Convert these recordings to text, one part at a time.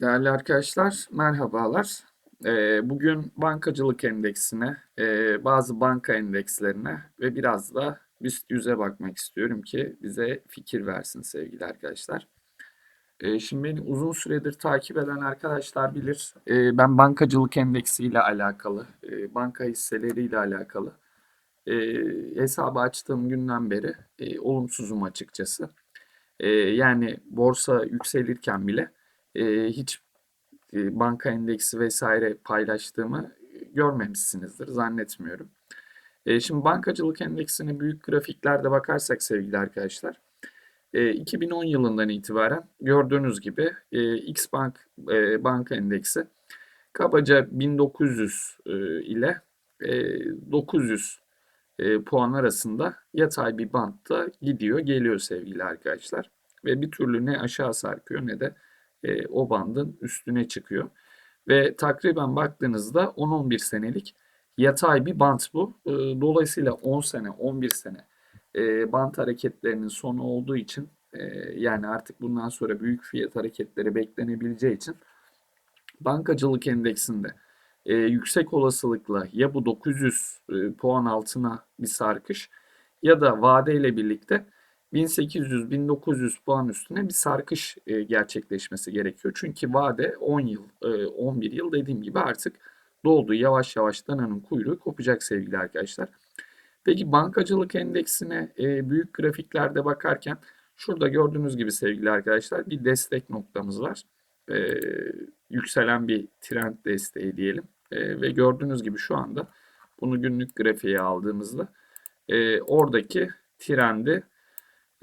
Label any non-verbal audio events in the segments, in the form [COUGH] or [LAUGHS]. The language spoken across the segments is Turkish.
Değerli arkadaşlar, merhabalar. Ee, Bugün bankacılık endeksine, e, bazı banka endekslerine ve biraz da BIST 100'e bakmak istiyorum ki bize fikir versin sevgili arkadaşlar. Ee, Şimdi beni uzun süredir takip eden arkadaşlar bilir. Ee, Ben bankacılık endeksiyle alakalı, e, banka hisseleriyle alakalı e, hesabı açtığım günden beri olumsuzum açıkçası. Yani borsa yükselirken bile e, hiç e, banka endeksi vesaire paylaştığımı görmemişsinizdir zannetmiyorum. E, şimdi bankacılık endeksine büyük grafiklerde bakarsak sevgili arkadaşlar, e, 2010 yılından itibaren gördüğünüz gibi X Bank banka endeksi kabaca 1900 e, ile e, 900 e, puan arasında yatay bir bantta gidiyor geliyor sevgili arkadaşlar. Ve bir türlü ne aşağı sarkıyor ne de e, o bandın üstüne çıkıyor. Ve takriben baktığınızda 10-11 senelik yatay bir bant bu. E, dolayısıyla 10 sene, 11 sene e, bant hareketlerinin sonu olduğu için e, yani artık bundan sonra büyük fiyat hareketleri beklenebileceği için bankacılık endeksinde e, yüksek olasılıkla ya bu 900 e, puan altına bir sarkış ya da vadeyle birlikte 1800-1900 puan üstüne bir sarkış e, gerçekleşmesi gerekiyor. Çünkü vade 10 yıl, e, 11 yıl dediğim gibi artık doldu. Yavaş yavaş dananın kuyruğu kopacak sevgili arkadaşlar. Peki bankacılık endeksine e, büyük grafiklerde bakarken şurada gördüğünüz gibi sevgili arkadaşlar bir destek noktamız var. E, yükselen bir trend desteği diyelim. E, ve gördüğünüz gibi şu anda bunu günlük grafiğe aldığımızda e, oradaki trendi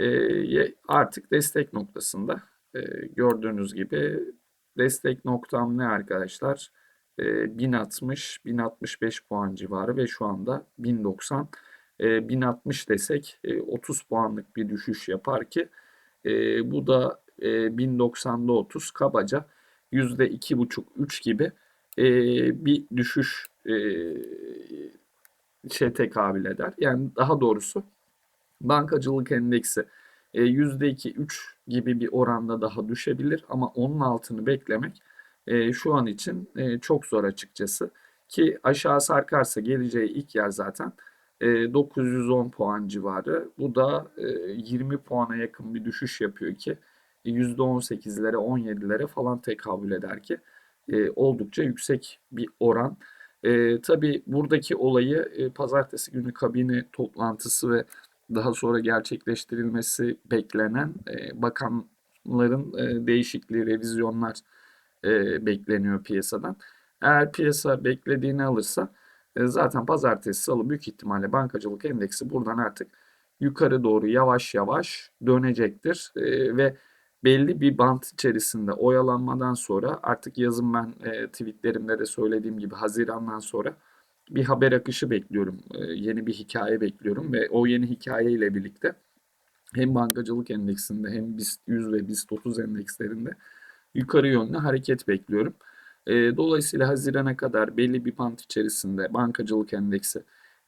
e, artık destek noktasında e, gördüğünüz gibi destek noktam ne arkadaşlar? E, 1060 1065 puan civarı ve şu anda 1090 e, 1060 desek e, 30 puanlık bir düşüş yapar ki e, bu da e, 1090'da 30 kabaca %2,5-3 gibi e, bir düşüş e, şey tekabül eder. Yani daha doğrusu bankacılık endeksi e, %2-3 gibi bir oranda daha düşebilir ama onun altını beklemek e, şu an için e, çok zor açıkçası. Ki aşağı sarkarsa geleceği ilk yer zaten 910 puan civarı. Bu da 20 puana yakın bir düşüş yapıyor ki %18'lere 17'lere falan tekabül eder ki oldukça yüksek bir oran. E, tabii buradaki olayı e, pazartesi günü kabine toplantısı ve daha sonra gerçekleştirilmesi beklenen e, bakanların e, değişikliği, revizyonlar e, bekleniyor piyasadan. Eğer piyasa beklediğini alırsa e, zaten pazartesi salı büyük ihtimalle bankacılık endeksi buradan artık yukarı doğru yavaş yavaş dönecektir e, ve belli bir bant içerisinde oyalanmadan sonra artık yazın ben e, tweetlerimde de söylediğim gibi Haziran'dan sonra bir haber akışı bekliyorum. E, yeni bir hikaye bekliyorum ve o yeni hikaye ile birlikte hem bankacılık endeksinde hem BIST 100 ve BIST 30 endekslerinde yukarı yönlü hareket bekliyorum. E, dolayısıyla Haziran'a kadar belli bir bant içerisinde bankacılık endeksi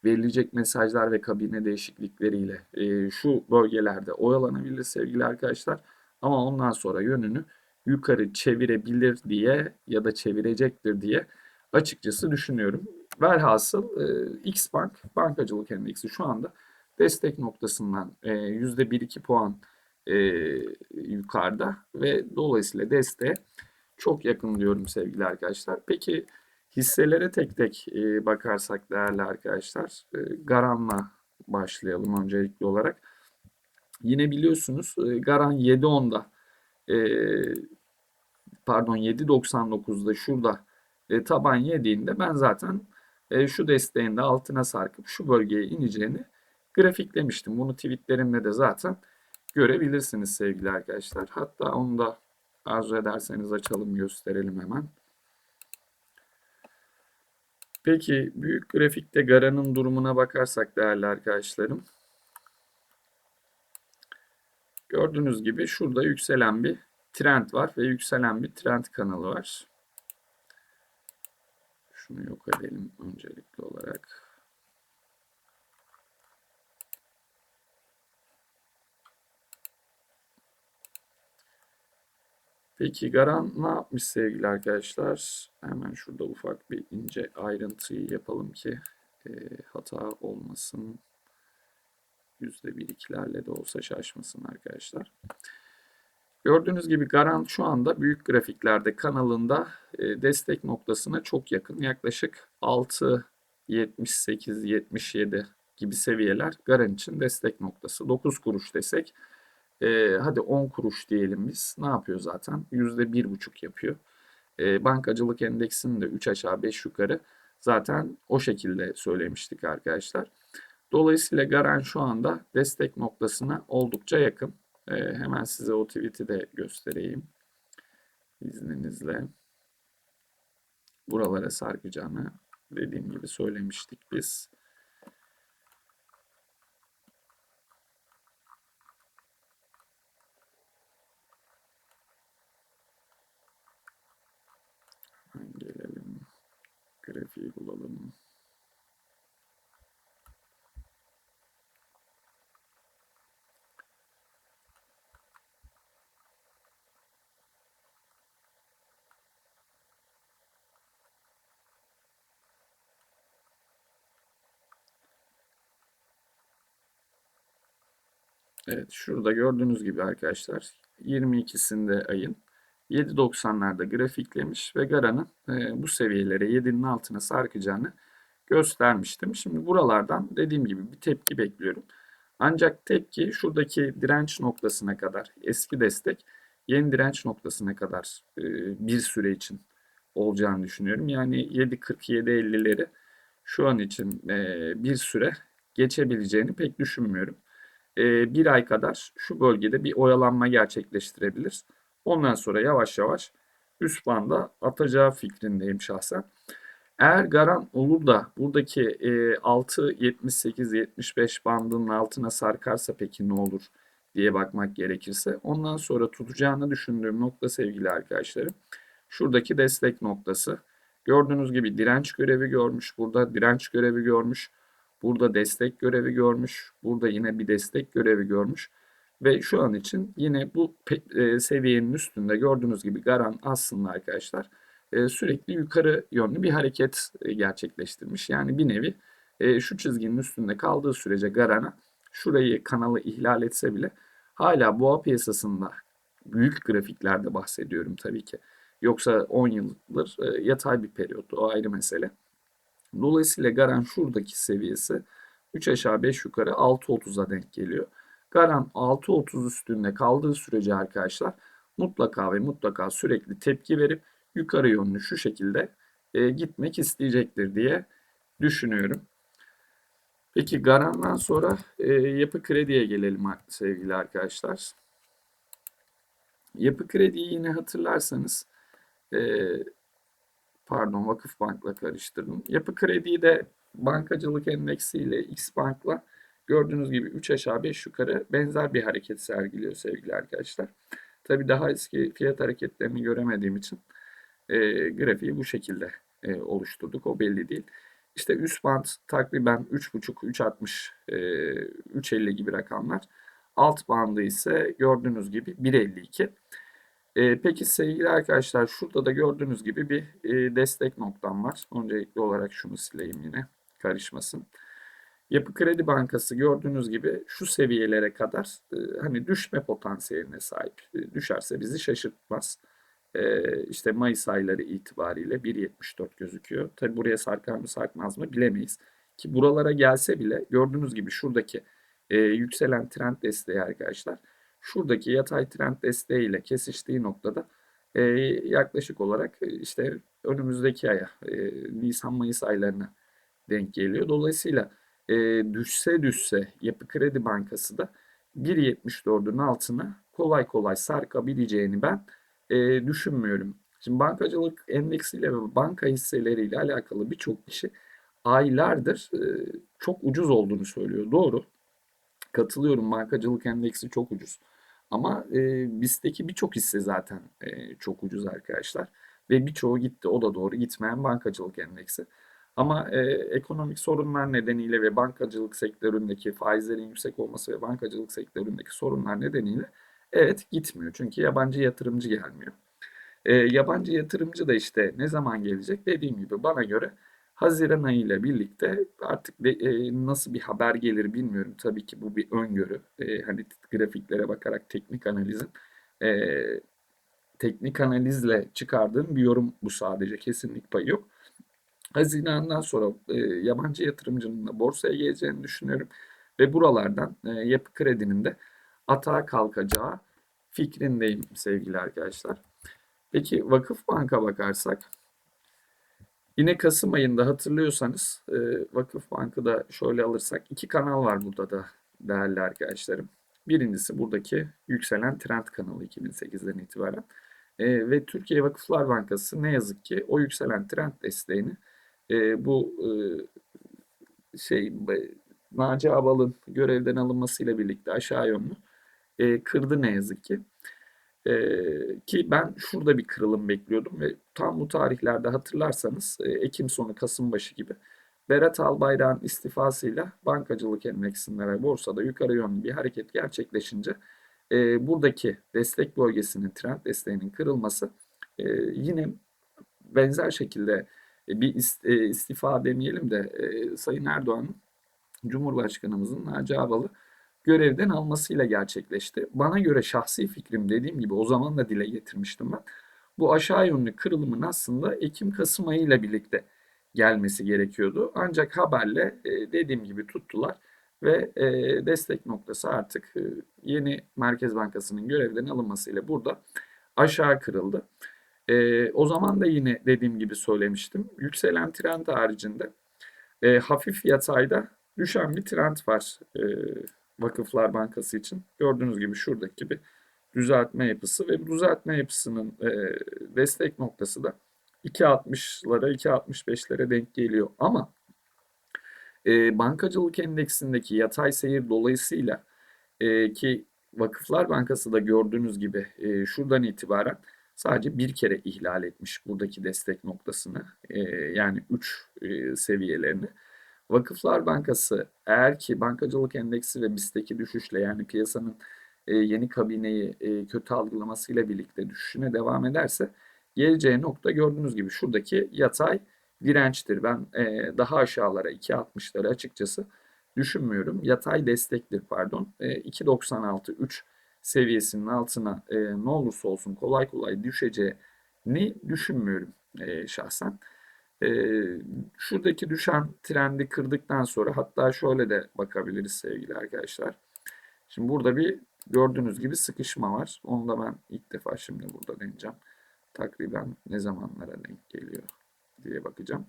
verilecek mesajlar ve kabine değişiklikleriyle e, şu bölgelerde oyalanabilir sevgili arkadaşlar. Ama ondan sonra yönünü yukarı çevirebilir diye ya da çevirecektir diye açıkçası düşünüyorum. Velhasıl e, X Bank bankacılık endeksi şu anda destek noktasından e, %1-2 puan e, yukarıda ve dolayısıyla desteğe çok yakın diyorum sevgili arkadaşlar. Peki hisselere tek tek e, bakarsak değerli arkadaşlar e, Garan'la başlayalım öncelikli olarak. Yine biliyorsunuz e, Garan 7.10'da e, pardon 7.99'da şurada e, taban yediğinde ben zaten e, şu desteğin de altına sarkıp şu bölgeye ineceğini grafiklemiştim. Bunu tweetlerimde de zaten görebilirsiniz sevgili arkadaşlar. Hatta onu da arzu ederseniz açalım gösterelim hemen. Peki büyük grafikte Gara'nın durumuna bakarsak değerli arkadaşlarım. Gördüğünüz gibi şurada yükselen bir trend var ve yükselen bir trend kanalı var. Şunu yok edelim öncelikli olarak. Peki Garan ne yapmış sevgili arkadaşlar? Hemen şurada ufak bir ince ayrıntıyı yapalım ki e, hata olmasın. Yüzde bir ikilerle de olsa şaşmasın arkadaşlar. Gördüğünüz gibi Garan şu anda büyük grafiklerde kanalında e, destek noktasına çok yakın. Yaklaşık 6.78-77 gibi seviyeler Garan için destek noktası. 9 kuruş desek e, hadi 10 kuruş diyelim biz. Ne yapıyor zaten? %1,5 yapıyor. E, bankacılık endeksini de 3 aşağı 5 yukarı zaten o şekilde söylemiştik arkadaşlar. Dolayısıyla Garan şu anda destek noktasına oldukça yakın. E, hemen size o tweet'i de göstereyim. İzninizle. Buralara sarkacağını dediğim gibi söylemiştik biz. Gelelim. Grafiği bulalım. Evet şurada gördüğünüz gibi arkadaşlar 22'sinde ayın 7.90'larda grafiklemiş ve Gara'nın e, bu seviyelere 7'nin altına sarkacağını göstermiştim. Şimdi buralardan dediğim gibi bir tepki bekliyorum. Ancak tepki şuradaki direnç noktasına kadar eski destek yeni direnç noktasına kadar e, bir süre için olacağını düşünüyorum. Yani 7.47-50'leri şu an için e, bir süre geçebileceğini pek düşünmüyorum. E, bir ay kadar şu bölgede bir oyalanma gerçekleştirebilir. Ondan sonra yavaş yavaş üst banda atacağı fikrindeyim şahsen. Eğer Garan olur da buradaki e, 6.78-75 bandının altına sarkarsa peki ne olur diye bakmak gerekirse ondan sonra tutacağını düşündüğüm nokta sevgili arkadaşlarım şuradaki destek noktası. Gördüğünüz gibi direnç görevi görmüş. Burada direnç görevi görmüş. Burada destek görevi görmüş. Burada yine bir destek görevi görmüş. Ve şu an için yine bu e, seviyenin üstünde gördüğünüz gibi Garan aslında arkadaşlar e, sürekli yukarı yönlü bir hareket e, gerçekleştirmiş. Yani bir nevi şu çizginin üstünde kaldığı sürece Garan'a şurayı kanalı ihlal etse bile hala boğa piyasasında büyük grafiklerde bahsediyorum tabii ki. Yoksa 10 yıldır yatay bir periyot o ayrı mesele. Dolayısıyla Garan şuradaki seviyesi 3 aşağı 5 yukarı 6.30'a denk geliyor. Garan 6.30 üstünde kaldığı sürece arkadaşlar mutlaka ve mutlaka sürekli tepki verip yukarı yönlü şu şekilde e, gitmek isteyecektir diye düşünüyorum. Peki Garan'dan sonra e, yapı krediye gelelim sevgili arkadaşlar. Yapı krediyi yine hatırlarsanız e, pardon Vakıf Bank'la karıştırdım. Yapı krediyi de bankacılık endeksiyle X Bank'la gördüğünüz gibi 3 aşağı 5 yukarı benzer bir hareket sergiliyor sevgili arkadaşlar. Tabi daha eski fiyat hareketlerini göremediğim için e, grafiği bu şekilde e, oluşturduk. O belli değil. İşte üst band takriben 3.5, 3.60, e, 3.50 gibi rakamlar. Alt bandı ise gördüğünüz gibi 1.52. E, peki sevgili arkadaşlar şurada da gördüğünüz gibi bir e, destek noktam var. Öncelikli olarak şunu sileyim yine karışmasın. Yapı Kredi Bankası gördüğünüz gibi şu seviyelere kadar e, hani düşme potansiyeline sahip. E, düşerse bizi şaşırtmaz. E, işte Mayıs ayları itibariyle 1.74 gözüküyor. Tabi buraya sarkar mı sarkmaz mı bilemeyiz. Ki buralara gelse bile gördüğünüz gibi şuradaki e, yükselen trend desteği arkadaşlar şuradaki yatay trend desteği ile kesiştiği noktada e, yaklaşık olarak e, işte önümüzdeki aya e, Nisan-Mayıs aylarına denk geliyor. Dolayısıyla e, düşse düşse Yapı Kredi Bankası da 1.74'ün altına kolay kolay sarkabileceğini ben e, düşünmüyorum. Şimdi bankacılık endeksiyle ve banka hisseleriyle alakalı birçok kişi aylardır e, çok ucuz olduğunu söylüyor. Doğru. Katılıyorum bankacılık endeksi çok ucuz. Ama e, BIST'teki birçok hisse zaten e, çok ucuz arkadaşlar. Ve birçoğu gitti. O da doğru gitmeyen bankacılık endeksi. Ama e, ekonomik sorunlar nedeniyle ve bankacılık sektöründeki faizlerin yüksek olması ve bankacılık sektöründeki sorunlar nedeniyle evet gitmiyor. Çünkü yabancı yatırımcı gelmiyor. E, yabancı yatırımcı da işte ne zaman gelecek? Dediğim gibi bana göre Haziran ayı ile birlikte artık de, e, nasıl bir haber gelir bilmiyorum. Tabii ki bu bir öngörü. E, hani grafiklere bakarak teknik analizin e, teknik analizle çıkardığım bir yorum bu sadece. Kesinlik payı yok. Haziran'dan sonra e, yabancı yatırımcının da borsaya geleceğini düşünüyorum. Ve buralardan e, yapı kredinin de atağa kalkacağı fikrindeyim sevgili arkadaşlar. Peki Vakıf Bank'a bakarsak yine Kasım ayında hatırlıyorsanız e, Vakıf Bank'ı da şöyle alırsak iki kanal var burada da değerli arkadaşlarım. Birincisi buradaki yükselen trend kanalı 2008'den itibaren. E, ve Türkiye Vakıflar Bankası ne yazık ki o yükselen trend desteğini e, bu e, şey Naci Abal'ın görevden alınmasıyla birlikte aşağı yönlü e, kırdı ne yazık ki. E, ki ben şurada bir kırılım bekliyordum ve tam bu tarihlerde hatırlarsanız e, Ekim sonu Kasım başı gibi Berat Albayrak'ın istifasıyla bankacılık endeksinde borsada yukarı yönlü bir hareket gerçekleşince e, buradaki destek bölgesinin trend desteğinin kırılması e, yine benzer şekilde bir ist, istifa demeyelim de Sayın Erdoğan'ın Cumhurbaşkanımızın Naci Ağbal'ı görevden almasıyla gerçekleşti. Bana göre şahsi fikrim dediğim gibi o zaman da dile getirmiştim ben. Bu aşağı yönlü kırılımın aslında Ekim-Kasım ayı ile birlikte gelmesi gerekiyordu. Ancak haberle e, dediğim gibi tuttular ve e, destek noktası artık e, yeni Merkez Bankası'nın görevden alınmasıyla burada aşağı kırıldı. O zaman da yine dediğim gibi söylemiştim. Yükselen trend haricinde hafif yatayda düşen bir trend var Vakıflar Bankası için. Gördüğünüz gibi şuradaki bir düzeltme yapısı ve bu düzeltme yapısının e, destek noktası da 2.60'lara 2.65'lere denk geliyor. Ama e, bankacılık endeksindeki yatay seyir dolayısıyla e, ki Vakıflar Bankası da gördüğünüz gibi e, şuradan itibaren sadece bir kere ihlal etmiş buradaki destek noktasını e, yani 3 e, seviyelerini. Vakıflar Bankası eğer ki bankacılık endeksi ve BIST'teki düşüşle yani piyasanın e, yeni kabineyi e, kötü algılamasıyla birlikte düşüşüne devam ederse geleceği nokta gördüğünüz gibi şuradaki yatay dirençtir. Ben e, daha aşağılara 2.60'ları açıkçası düşünmüyorum. Yatay destektir pardon. E, 2.96 3 seviyesinin altına e, ne olursa olsun kolay kolay düşeceğini düşünmüyorum e, şahsen. E, şuradaki düşen trendi kırdıktan sonra hatta şöyle de bakabiliriz sevgili arkadaşlar. Şimdi burada bir gördüğünüz gibi sıkışma var. Onu da ben ilk defa şimdi burada deneyeceğim. Takriben ne zamanlara denk geliyor diye bakacağım.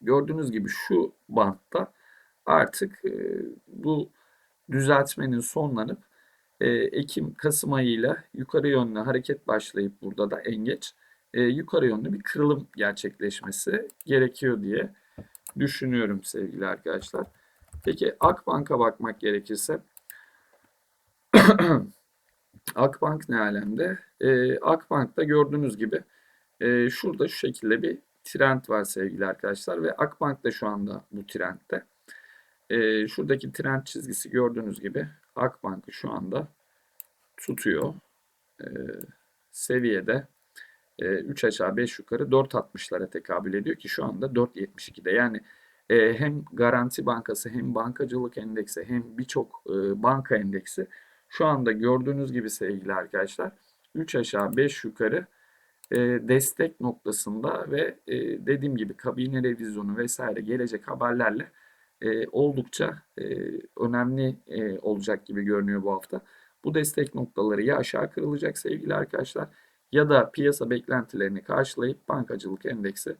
Gördüğünüz gibi şu bantta artık e, bu düzeltmenin sonlanıp e, Ekim Kasım ayıyla yukarı yönlü hareket başlayıp burada da en geç e, yukarı yönlü bir kırılım gerçekleşmesi gerekiyor diye düşünüyorum sevgili arkadaşlar. Peki Akbank'a bakmak gerekirse [CLEARS THROAT] Akbank ne alemde? E, Akbank'ta gördüğünüz gibi e, şurada şu şekilde bir trend var sevgili arkadaşlar ve Akbank da şu anda bu trendte. E, şuradaki trend çizgisi gördüğünüz gibi Akbank'ı şu anda tutuyor. E, seviyede e, 3 aşağı 5 yukarı 4.60'lara tekabül ediyor ki şu anda 4.72'de. Yani e, hem Garanti Bankası hem Bankacılık Endeksi hem birçok e, banka endeksi şu anda gördüğünüz gibi sevgili arkadaşlar 3 aşağı 5 yukarı e, destek noktasında ve e, dediğim gibi kabine revizyonu vesaire gelecek haberlerle e, oldukça e, önemli e, olacak gibi görünüyor bu hafta. Bu destek noktaları ya aşağı kırılacak sevgili arkadaşlar ya da piyasa beklentilerini karşılayıp bankacılık endeksi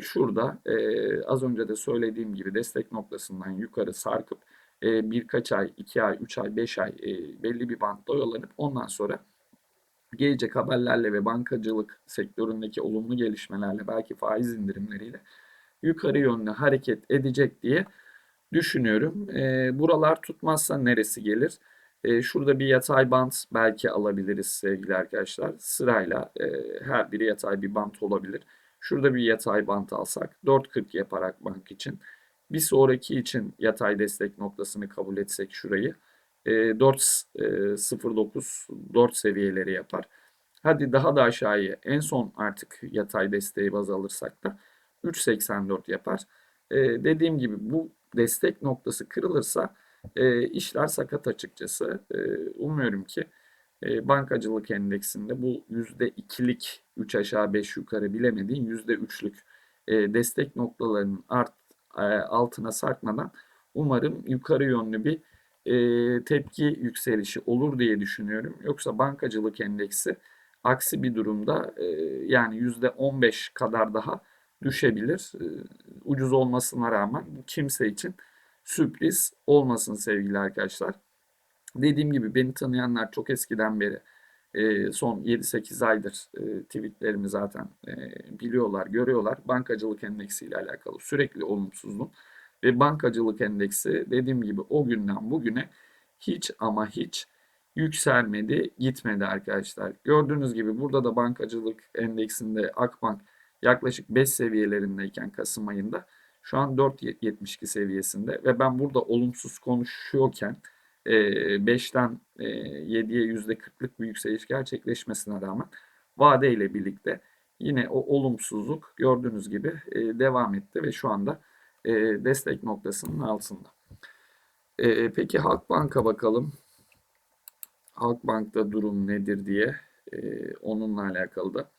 şurada e, az önce de söylediğim gibi destek noktasından yukarı sarkıp e, birkaç ay, iki ay, üç ay, beş ay e, belli bir bantta oyalanıp ondan sonra gelecek haberlerle ve bankacılık sektöründeki olumlu gelişmelerle belki faiz indirimleriyle yukarı yönlü hareket edecek diye düşünüyorum. E, buralar tutmazsa neresi gelir? E, şurada bir yatay bant belki alabiliriz sevgili arkadaşlar. Sırayla e, her biri yatay bir bant olabilir. Şurada bir yatay bant alsak 4.40 yaparak bank için. Bir sonraki için yatay destek noktasını kabul etsek şurayı. 4.09 4 seviyeleri yapar. Hadi daha da aşağıya en son artık yatay desteği baz alırsak da 3.84 yapar. Ee, dediğim gibi bu destek noktası kırılırsa e, işler sakat açıkçası. E, umuyorum ki e, bankacılık endeksinde bu %2'lik 3 aşağı 5 yukarı bilemediğin %3'lük e, destek noktalarının art, e, altına sarkmadan umarım yukarı yönlü bir e, tepki yükselişi olur diye düşünüyorum. Yoksa bankacılık endeksi aksi bir durumda e, yani %15 kadar daha düşebilir. E, ucuz olmasına rağmen kimse için sürpriz olmasın sevgili arkadaşlar. Dediğim gibi beni tanıyanlar çok eskiden beri e, son 7-8 aydır e, tweetlerimi zaten e, biliyorlar, görüyorlar. Bankacılık endeksi ile alakalı sürekli olumsuzluğum. Ve bankacılık endeksi dediğim gibi o günden bugüne hiç ama hiç yükselmedi, gitmedi arkadaşlar. Gördüğünüz gibi burada da bankacılık endeksinde Akbank yaklaşık 5 seviyelerindeyken Kasım ayında şu an 4.72 seviyesinde ve ben burada olumsuz konuşuyorken 5'ten 7'ye %40'lık bir yükseliş gerçekleşmesine rağmen vade ile birlikte yine o olumsuzluk gördüğünüz gibi devam etti ve şu anda destek noktasının altında. Peki Halkbank'a bakalım. Halkbank'ta durum nedir diye onunla alakalı da.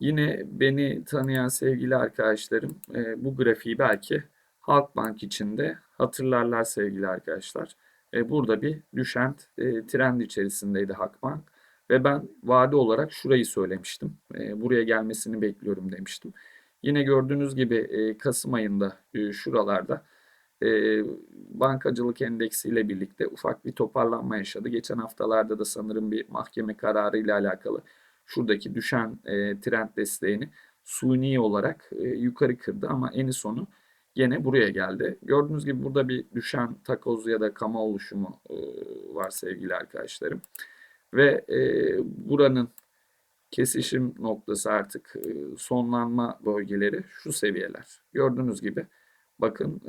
Yine beni tanıyan sevgili arkadaşlarım bu grafiği belki Halkbank içinde hatırlarlar sevgili arkadaşlar. Burada bir düşen trend içerisindeydi Halkbank. Ve ben vade olarak şurayı söylemiştim. Buraya gelmesini bekliyorum demiştim. Yine gördüğünüz gibi Kasım ayında şuralarda bankacılık endeksiyle birlikte ufak bir toparlanma yaşadı. Geçen haftalarda da sanırım bir mahkeme kararı ile alakalı şuradaki düşen trend desteğini suni olarak yukarı kırdı ama eni sonu yine buraya geldi. Gördüğünüz gibi burada bir düşen takoz ya da kama oluşumu var sevgili arkadaşlarım. Ve buranın kesişim noktası artık sonlanma bölgeleri şu seviyeler. Gördüğünüz gibi bakın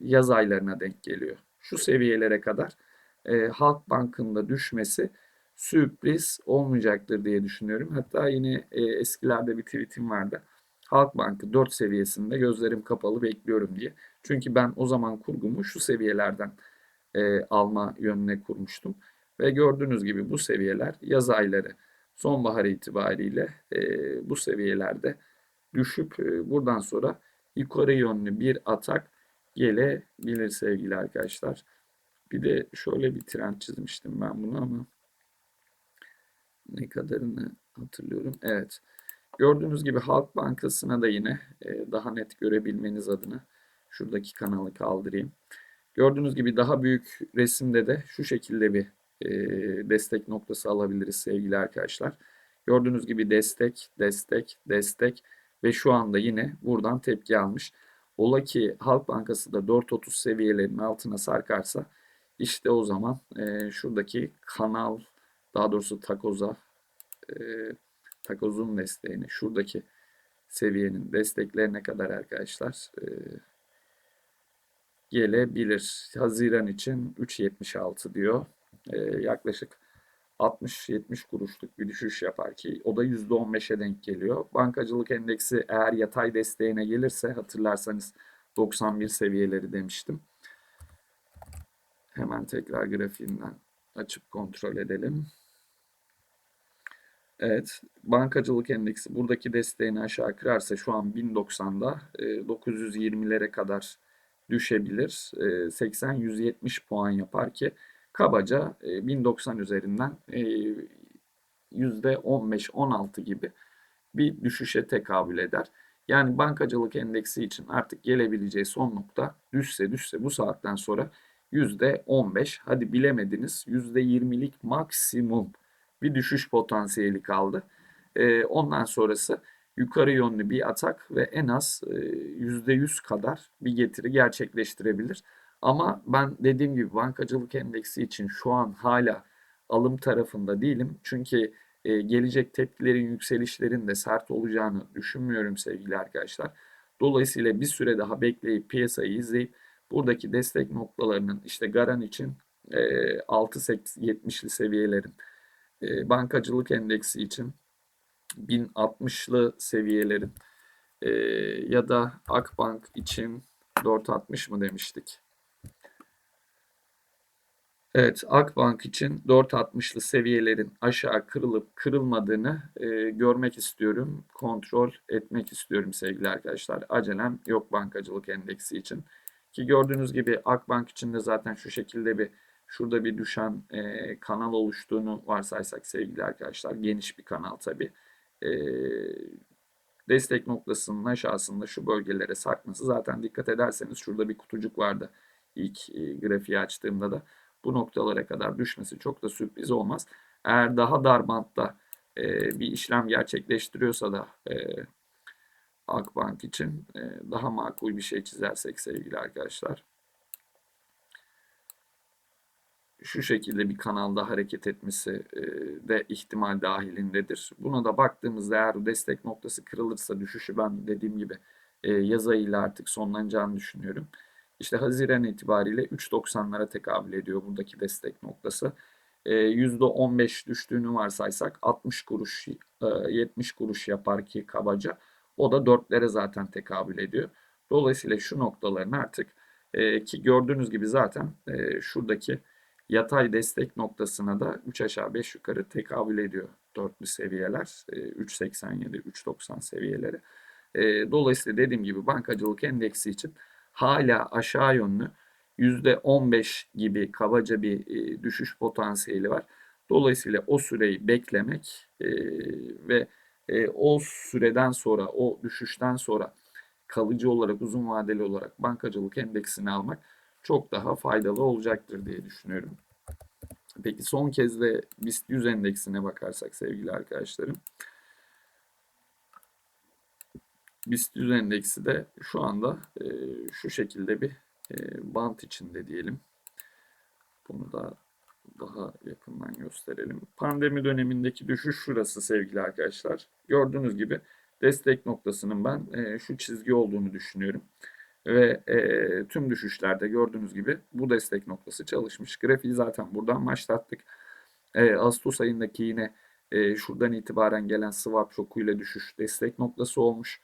yaz aylarına denk geliyor. Şu seviyelere kadar Halkbank'ın düşmesi sürpriz olmayacaktır diye düşünüyorum. Hatta yine eskilerde bir tweetim vardı. Halkbank'ı 4 seviyesinde gözlerim kapalı bekliyorum diye. Çünkü ben o zaman kurgumu şu seviyelerden alma yönüne kurmuştum. Ve gördüğünüz gibi bu seviyeler yaz ayları sonbahar itibariyle e, bu seviyelerde düşüp e, buradan sonra yukarı yönlü bir atak gelebilir sevgili arkadaşlar. Bir de şöyle bir trend çizmiştim ben bunu ama ne kadarını hatırlıyorum. Evet. Gördüğünüz gibi Halk Bankası'na da yine e, daha net görebilmeniz adına şuradaki kanalı kaldırayım. Gördüğünüz gibi daha büyük resimde de şu şekilde bir e, destek noktası alabiliriz sevgili arkadaşlar. Gördüğünüz gibi destek, destek, destek ve şu anda yine buradan tepki almış. Ola ki Halk Bankası da 4.30 seviyelerinin altına sarkarsa işte o zaman e, şuradaki kanal daha doğrusu takoza e, takozun desteğini şuradaki seviyenin desteklerine kadar arkadaşlar e, gelebilir. Haziran için 3.76 diyor e, yaklaşık 60-70 kuruşluk bir düşüş yapar ki o da %15'e denk geliyor. Bankacılık endeksi eğer yatay desteğine gelirse hatırlarsanız 91 seviyeleri demiştim. Hemen tekrar grafiğinden açıp kontrol edelim. Evet, bankacılık endeksi buradaki desteğini aşağı kırarsa şu an 1090'da 920'lere kadar düşebilir. 80-170 puan yapar ki kabaca 1090 e, üzerinden %15-16 e, gibi bir düşüşe tekabül eder. Yani bankacılık endeksi için artık gelebileceği son nokta düşse düşse bu saatten sonra %15 hadi bilemediniz %20'lik maksimum bir düşüş potansiyeli kaldı. E, ondan sonrası yukarı yönlü bir atak ve en az %100 kadar bir getiri gerçekleştirebilir. Ama ben dediğim gibi bankacılık endeksi için şu an hala alım tarafında değilim. Çünkü e, gelecek tepkilerin yükselişlerin de sert olacağını düşünmüyorum sevgili arkadaşlar. Dolayısıyla bir süre daha bekleyip piyasayı izleyip buradaki destek noktalarının işte Garan için e, 6.70'li seviyelerin e, bankacılık endeksi için 1060'lı seviyelerin e, ya da Akbank için 460 mı demiştik? Evet, Akbank için 4.60'lı seviyelerin aşağı kırılıp kırılmadığını e, görmek istiyorum. Kontrol etmek istiyorum sevgili arkadaşlar. Acelem yok bankacılık endeksi için. Ki gördüğünüz gibi Akbank için de zaten şu şekilde bir şurada bir düşen e, kanal oluştuğunu varsaysak sevgili arkadaşlar. Geniş bir kanal tabi. E, destek noktasının aşağısında şu bölgelere sarkması. Zaten dikkat ederseniz şurada bir kutucuk vardı ilk e, grafiği açtığımda da bu noktalara kadar düşmesi çok da sürpriz olmaz. Eğer daha dar bantta e, bir işlem gerçekleştiriyorsa da e, Akbank için e, daha makul bir şey çizersek sevgili arkadaşlar. Şu şekilde bir kanalda hareket etmesi e, de ihtimal dahilindedir. Buna da baktığımızda eğer destek noktası kırılırsa düşüşü ben dediğim gibi e, yaz ayıyla artık sonlanacağını düşünüyorum. İşte Haziran itibariyle 3.90'lara tekabül ediyor buradaki destek noktası. E, %15 düştüğünü varsaysak 60 kuruş, e, 70 kuruş yapar ki kabaca. O da 4'lere zaten tekabül ediyor. Dolayısıyla şu noktaların artık e, ki gördüğünüz gibi zaten e, şuradaki yatay destek noktasına da 3 aşağı 5 yukarı tekabül ediyor dörtlü seviyeler. E, 3.87, 3.90 seviyeleri. E, dolayısıyla dediğim gibi bankacılık endeksi için hala aşağı yönlü %15 gibi kabaca bir e, düşüş potansiyeli var. Dolayısıyla o süreyi beklemek e, ve e, o süreden sonra, o düşüşten sonra kalıcı olarak, uzun vadeli olarak bankacılık endeksini almak çok daha faydalı olacaktır diye düşünüyorum. Peki son kez de BIST 100 endeksine bakarsak sevgili arkadaşlarım. BIST 100 endeksi de şu anda e, şu şekilde bir e, bant içinde diyelim. Bunu da daha yakından gösterelim. Pandemi dönemindeki düşüş şurası sevgili arkadaşlar. Gördüğünüz gibi destek noktasının ben e, şu çizgi olduğunu düşünüyorum. Ve e, tüm düşüşlerde gördüğünüz gibi bu destek noktası çalışmış. Grafiği zaten buradan başlattık. E, Ağustos ayındaki yine e, şuradan itibaren gelen swap şokuyla düşüş destek noktası olmuş.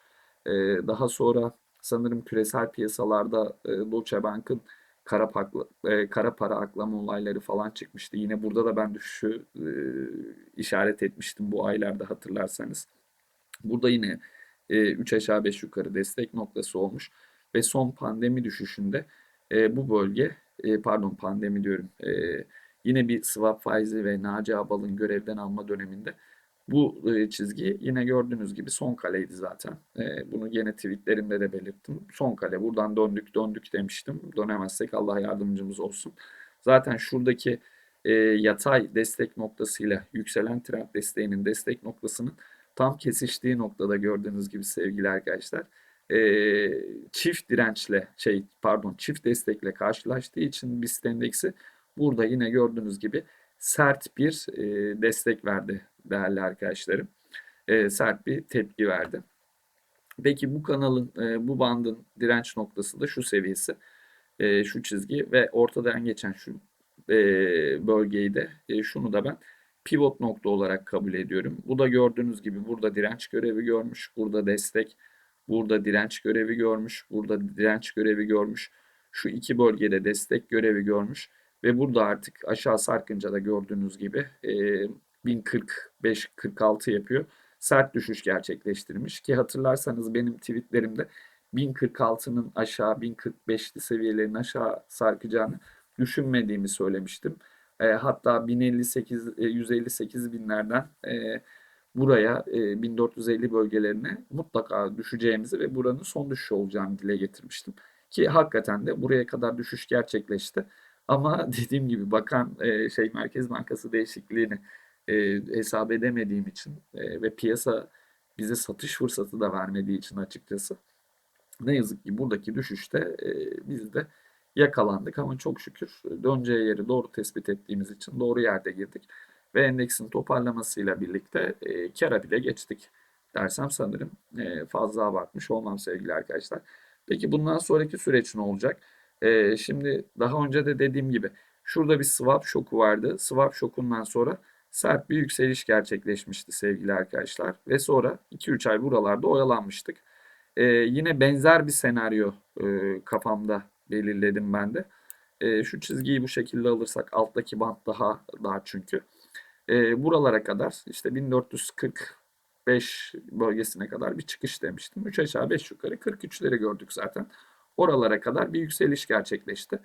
E, daha sonra sanırım küresel piyasalarda e, Deutsche Bank'ın kara, pakla, e, kara para aklama olayları falan çıkmıştı. Yine burada da ben düşüşü e, işaret etmiştim bu aylarda hatırlarsanız. Burada yine e, 3 aşağı 5 yukarı destek noktası olmuş ve son pandemi düşüşünde e, bu bölge e, pardon pandemi diyorum e, yine bir swap faizi ve Naci Abal'ın görevden alma döneminde bu e, çizgi yine gördüğünüz gibi son kaleydi zaten. E, bunu yine tweetlerimde de belirttim. Son kale. Buradan döndük döndük demiştim. Dönemezsek Allah yardımcımız olsun. Zaten şuradaki e, yatay destek noktasıyla yükselen trend desteğinin destek noktasının tam kesiştiği noktada gördüğünüz gibi sevgili arkadaşlar çift dirençle şey pardon çift destekle karşılaştığı için BIST endeksi burada yine gördüğünüz gibi sert bir destek verdi değerli arkadaşlarım. E, sert bir tepki verdi. Peki bu kanalın, e, bu bandın direnç noktası da şu seviyesi, e, şu çizgi ve ortadan geçen şu e, bölgeyi de e, şunu da ben pivot nokta olarak kabul ediyorum. Bu da gördüğünüz gibi burada direnç görevi görmüş, burada destek, burada direnç görevi görmüş, burada direnç görevi görmüş. Şu iki bölgede destek görevi görmüş ve burada artık aşağı sarkınca da gördüğünüz gibi e, 1045-46 yapıyor. Sert düşüş gerçekleştirmiş ki hatırlarsanız benim tweetlerimde 1046'nın aşağı 1045'li seviyelerin aşağı sarkacağını düşünmediğimi söylemiştim. E, hatta 1058 e, 158 binlerden e, buraya e, 1450 bölgelerine mutlaka düşeceğimizi ve buranın son düşüş olacağını dile getirmiştim. Ki hakikaten de buraya kadar düşüş gerçekleşti. Ama [LAUGHS] dediğim gibi bakan e, şey Merkez Bankası değişikliğini e, hesap edemediğim için e, ve piyasa bize satış fırsatı da vermediği için açıkçası ne yazık ki buradaki düşüşte e, biz de yakalandık ama çok şükür döneceği yeri doğru tespit ettiğimiz için doğru yerde girdik ve endeksin toparlamasıyla birlikte e, kara bile geçtik dersem sanırım e, fazla abartmış olmam sevgili arkadaşlar. Peki bundan sonraki süreç ne olacak? E, şimdi daha önce de dediğim gibi şurada bir swap şoku vardı. Swap şokundan sonra sert bir yükseliş gerçekleşmişti sevgili arkadaşlar. Ve sonra 2-3 ay buralarda oyalanmıştık. Ee, yine benzer bir senaryo e, kafamda belirledim ben de. E, şu çizgiyi bu şekilde alırsak alttaki bant daha dar çünkü. E, buralara kadar işte 1445 bölgesine kadar bir çıkış demiştim. 3 aşağı 5 yukarı 43'leri gördük zaten. Oralara kadar bir yükseliş gerçekleşti.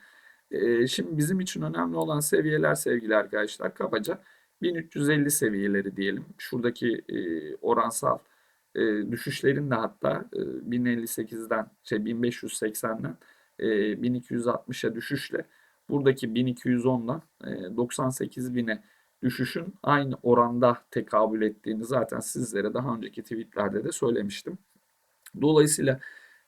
E, şimdi bizim için önemli olan seviyeler sevgili arkadaşlar kabaca 1350 seviyeleri diyelim. Şuradaki e, oransal e, düşüşlerin de hatta e, 1058'den şey 1580'den e, 1260'a düşüşle buradaki 1210'dan e, 98.000'e düşüşün aynı oranda tekabül ettiğini zaten sizlere daha önceki tweetlerde de söylemiştim. Dolayısıyla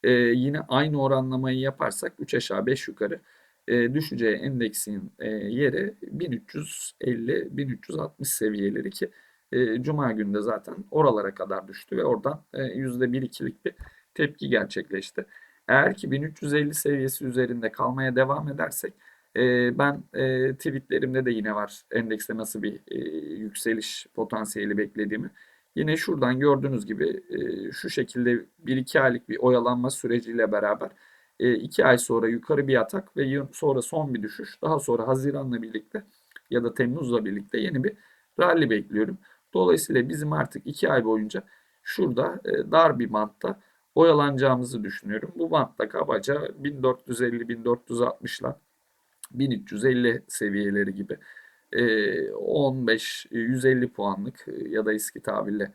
e, yine aynı oranlamayı yaparsak 3 aşağı 5 yukarı e, düşeceği endeksin e, yeri 1350-1360 seviyeleri ki e, Cuma günü de zaten oralara kadar düştü ve oradan e, %1-2'lik bir tepki gerçekleşti. Eğer ki 1350 seviyesi üzerinde kalmaya devam edersek ben e, tweetlerimde de yine var endekste nasıl bir yükseliş potansiyeli beklediğimi. Yine şuradan gördüğünüz gibi şu şekilde 1-2 aylık bir oyalanma süreciyle beraber 2 ay sonra yukarı bir atak ve sonra son bir düşüş. Daha sonra Haziran'la birlikte ya da Temmuz'la birlikte yeni bir rally bekliyorum. Dolayısıyla bizim artık 2 ay boyunca şurada dar bir bantta oyalanacağımızı düşünüyorum. Bu bantta kabaca 1450-1460'la 1350 seviyeleri gibi 15 150 puanlık ya da eski tabirle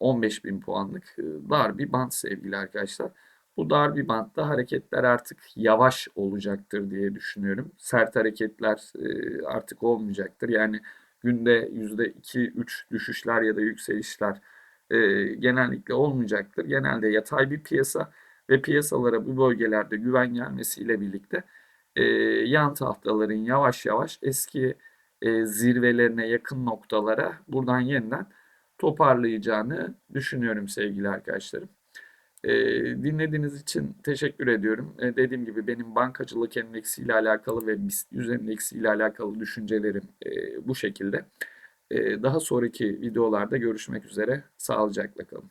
15 bin puanlık dar bir bant sevgili arkadaşlar. Bu dar bir bantta hareketler artık yavaş olacaktır diye düşünüyorum. Sert hareketler artık olmayacaktır. Yani günde %2-3 düşüşler ya da yükselişler genellikle olmayacaktır. Genelde yatay bir piyasa ve piyasalara bu bölgelerde güven gelmesiyle birlikte yan tahtaların yavaş yavaş eski zirvelerine yakın noktalara buradan yeniden toparlayacağını düşünüyorum sevgili arkadaşlarım. dinlediğiniz için teşekkür ediyorum. dediğim gibi benim bankacılık endeksi ile alakalı ve BIST 100 endeksi ile alakalı düşüncelerim bu şekilde. daha sonraki videolarda görüşmek üzere. Sağlıcakla kalın.